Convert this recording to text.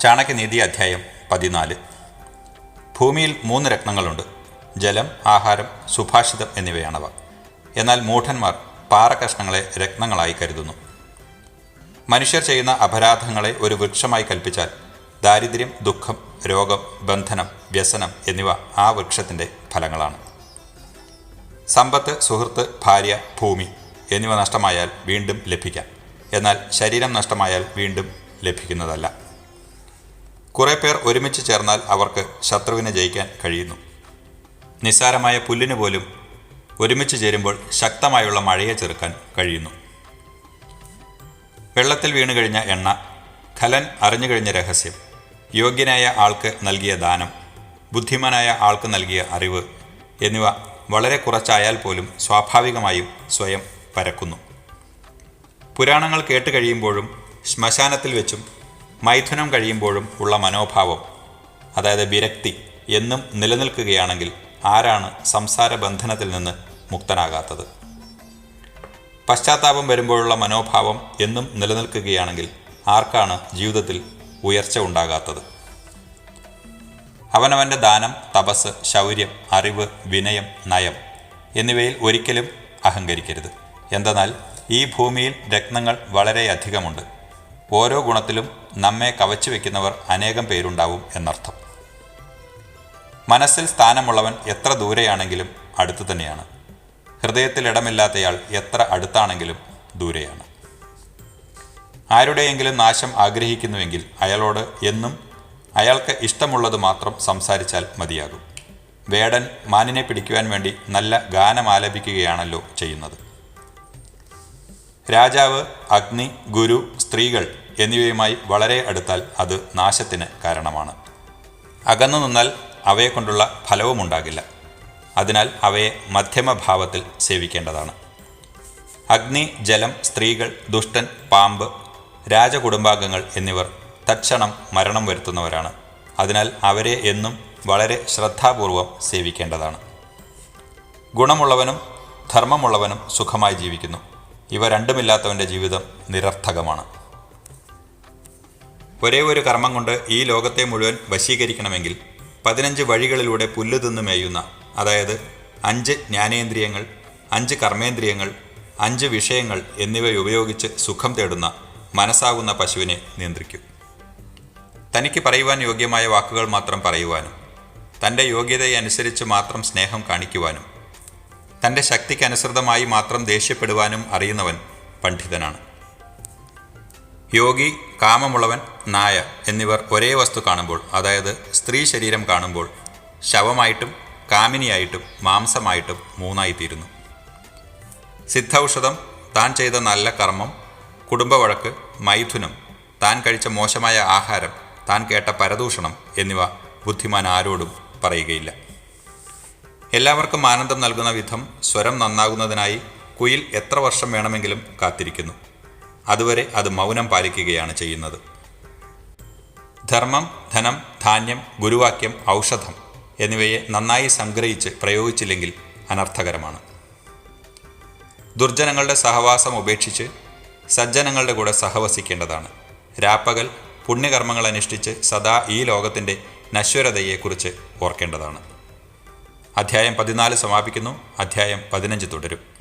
ചാണക്യനീതി അധ്യായം പതിനാല്. ഭൂമിയിൽ മൂന്ന് രത്നങ്ങളുണ്ട്. ജലം ആഹാരം സുഭാഷിതം എന്നിവയാണവ. എന്നാൽ മൂഢന്മാർ പാറകഷ്ണങ്ങളെ രത്നങ്ങളായി കരുതുന്നു. മനുഷ്യർ ചെയ്യുന്ന അപരാധങ്ങളെ ഒരു വൃക്ഷമായി കൽപ്പിച്ചാൽ ദാരിദ്ര്യം ദുഃഖം രോഗം ബന്ധനം വ്യസനം എന്നിവ ആ വൃക്ഷത്തിന്റെ ഫലങ്ങളാണ്. സമ്പത്ത് സുഹൃത്ത് ഭാര്യ ഭൂമി എന്നിവ നഷ്ടമായാൽ വീണ്ടും ലഭിക്കാം. എന്നാൽ ശരീരം നഷ്ടമായാൽ വീണ്ടും ലഭിക്കുന്നതല്ല. കുറേ പേർ ഒരുമിച്ച് ചേർന്നാൽ അവർക്ക് ശത്രുവിനെ ജയിക്കാൻ കഴിയുന്നു. നിസ്സാരമായ പുല്ലിന് പോലും ഒരുമിച്ച് ചേരുമ്പോൾ ശക്തമായുള്ള മഴയെ ചെറുക്കാൻ കഴിയുന്നു. വെള്ളത്തിൽ വീണു കഴിഞ്ഞ എണ്ണ ഖലൻ അറിഞ്ഞു കഴിഞ്ഞ രഹസ്യം യോഗ്യനായ ആൾക്ക് നൽകിയ ദാനം ബുദ്ധിമാനായ ആൾക്ക് നൽകിയ അറിവ് എന്നിവ വളരെ കുറച്ചായാൽ പോലും സ്വാഭാവികമായും സ്വയം പരക്കുന്നു. പുരാണങ്ങൾ കേട്ട് കഴിയുമ്പോഴും ശ്മശാനത്തിൽ വെച്ചും മൈഥുനം കഴിയുമ്പോഴും ഉള്ള മനോഭാവം അതായത് വിരക്തി എന്നും നിലനിൽക്കുകയാണെങ്കിൽ ആരാണ് സംസാര ബന്ധനത്തിൽ നിന്ന് മുക്തനാകാത്തത്? പശ്ചാത്താപം വരുമ്പോഴുള്ള മനോഭാവം എന്നും നിലനിൽക്കുകയാണെങ്കിൽ ആർക്കാണ് ജീവിതത്തിൽ ഉയർച്ച ഉണ്ടാകാത്തത്? അവനവന്റെ ദാനം തപസ് ശൗര്യം അറിവ് വിനയം നയം എന്നിവയിൽ ഒരിക്കലും അഹങ്കരിക്കരുത്. എന്തെന്നാൽ ഈ ഭൂമിയിൽ രത്നങ്ങൾ വളരെയധികമുണ്ട്. ഓരോ ഗുണത്തിലും നമ്മെ കവച്ചു വയ്ക്കുന്നവർ അനേകം പേരുണ്ടാവും എന്നർത്ഥം. മനസ്സിൽ സ്ഥാനമുള്ളവൻ എത്ര ദൂരെയാണെങ്കിലും അടുത്തു തന്നെയാണ്. ഹൃദയത്തിൽ ഇടമില്ലാത്തയാൾ എത്ര അടുത്താണെങ്കിലും ദൂരെയാണ്. ആരുടെയെങ്കിലും നാശം ആഗ്രഹിക്കുന്നുവെങ്കിൽ അയാളോട് എന്നും അയാൾക്ക് ഇഷ്ടമുള്ളത് മാത്രം സംസാരിച്ചാൽ മതിയാകും. വേടൻ മാനിനെ പിടിക്കുവാൻ വേണ്ടി നല്ല ഗാനം ആലപിക്കുകയാണല്ലോ ചെയ്യുന്നത്. രാജാവ് അഗ്നി ഗുരു സ്ത്രീകൾ എന്നിവയുമായി വളരെ അടുത്താൽ അത് നാശത്തിന് കാരണമാണ്. അകന്നു നിന്നാൽ അവയെക്കൊണ്ടുള്ള ഫലവുമുണ്ടാകില്ല. അതിനാൽ അവയെ മധ്യമഭാവത്തിൽ സേവിക്കേണ്ടതാണ്. അഗ്നി ജലം സ്ത്രീകൾ ദുഷ്ടൻ പാമ്പ് രാജകുടുംബാംഗങ്ങൾ എന്നിവർ തക്ഷണം മരണം വരുത്തുന്നവരാണ്. അതിനാൽ അവരെ എന്നും വളരെ ശ്രദ്ധാപൂർവം സേവിക്കേണ്ടതാണ്. ഗുണമുള്ളവനും ധർമ്മമുള്ളവനും സുഖമായി ജീവിക്കുന്നു. ഇവ രണ്ടുമില്ലാത്തവന്റെ ജീവിതം നിരർത്ഥകമാണ്. ഒരേ ഒരു കർമ്മം കൊണ്ട് ഈ ലോകത്തെ മുഴുവൻ വശീകരിക്കണമെങ്കിൽ പതിനഞ്ച് വഴികളിലൂടെ പുല്ല് തിന്ന് മേയുന്ന അതായത് അഞ്ച് ജ്ഞാനേന്ദ്രിയങ്ങൾ അഞ്ച് കർമ്മേന്ദ്രിയങ്ങൾ അഞ്ച് വിഷയങ്ങൾ എന്നിവ ഉപയോഗിച്ച് സുഖം തേടുന്ന മനസ്സാകുന്ന പശുവിനെ നിയന്ത്രിക്കും. തനിക്ക് പറയുവാൻ യോഗ്യമായ വാക്കുകൾ മാത്രം പറയുവാനും തന്റെ യോഗ്യതയനുസരിച്ച് മാത്രം സ്നേഹം കാണിക്കുവാനും തന്റെ ശക്തിക്കനുസൃതമായി മാത്രം ദേഷ്യപ്പെടുവാനും അറിയുന്നവൻ പണ്ഡിതനാണ്. യോഗി കാമമുള്ളവൻ നായ എന്നിവർ ഒരേ വസ്തു കാണുമ്പോൾ അതായത് സ്ത്രീ ശരീരം കാണുമ്പോൾ ശവമായിട്ടും കാമിനിയായിട്ടും മാംസമായിട്ടും മൂന്നായിത്തീരുന്നു. സിദ്ധൌഷധം താൻ ചെയ്ത നല്ല കർമ്മം കുടുംബവഴക്ക് മൈഥുനം താൻ കഴിച്ച മോശമായ ആഹാരം താൻ കേട്ട പരദൂഷണം എന്നിവ ബുദ്ധിമാൻ ആരോടും പറയുകയില്ല. എല്ലാവർക്കും ആനന്ദം നൽകുന്ന വിധം സ്വരം നന്നാകുന്നതിനായി കുയിൽ എത്ര വർഷം വേണമെങ്കിലും കാത്തിരിക്കുന്നു. അതുവരെ അത് മൗനം പാലിക്കുകയാണ് ചെയ്യുന്നത്. ധർമ്മം ധനം ധാന്യം ഗുരുവാക്യം ഔഷധം എന്നിവയെ നന്നായി സംഗ്രഹിച്ച് പ്രയോഗിച്ചില്ലെങ്കിൽ അനർത്ഥകരമാണ്. ദുർജനങ്ങളുടെ സഹവാസം ഉപേക്ഷിച്ച് സജ്ജനങ്ങളുടെ കൂടെ സഹവസിക്കേണ്ടതാണ്. രാപ്പകൽ പുണ്യകർമ്മങ്ങൾ അനുഷ്ഠിച്ച് സദാ ഈ ലോകത്തിന്റെ നശ്വരതയെക്കുറിച്ച് ഓർക്കേണ്ടതാണ്. അധ്യായം പതിനാല് സമാപിക്കുന്നു. അധ്യായം പതിനഞ്ച് തുടരും.